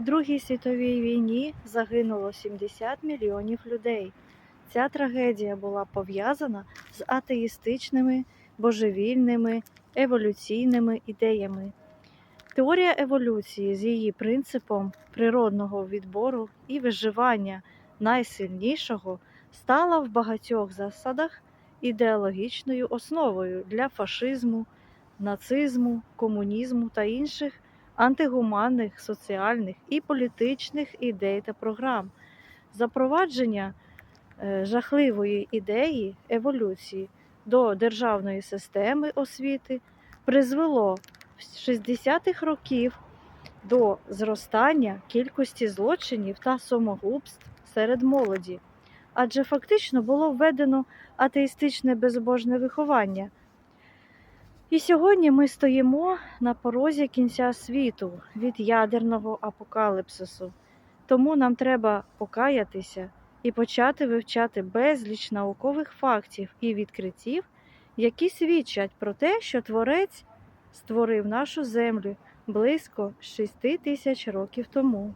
У Другій світовій війні загинуло 70 мільйонів людей. Ця трагедія була пов'язана з атеїстичними, божевільними, еволюційними ідеями. Теорія еволюції з її принципом природного відбору і виживання найсильнішого стала в багатьох засадах ідеологічною основою для фашизму, нацизму, комунізму та інших антигуманних соціальних і політичних ідей та програм. Запровадження е, жахливої ідеї еволюції до державної системи освіти призвело з 60-х років до зростання кількості злочинів та самогубств серед молоді, адже фактично було введено атеїстичне безбожне виховання. І сьогодні ми стоїмо на порозі кінця світу від ядерного апокаліпсису. Тому нам треба покаятися і почати вивчати безліч наукових фактів і відкриттів, які свідчать про те, що Творець створив нашу землю близько 6 тисяч років тому.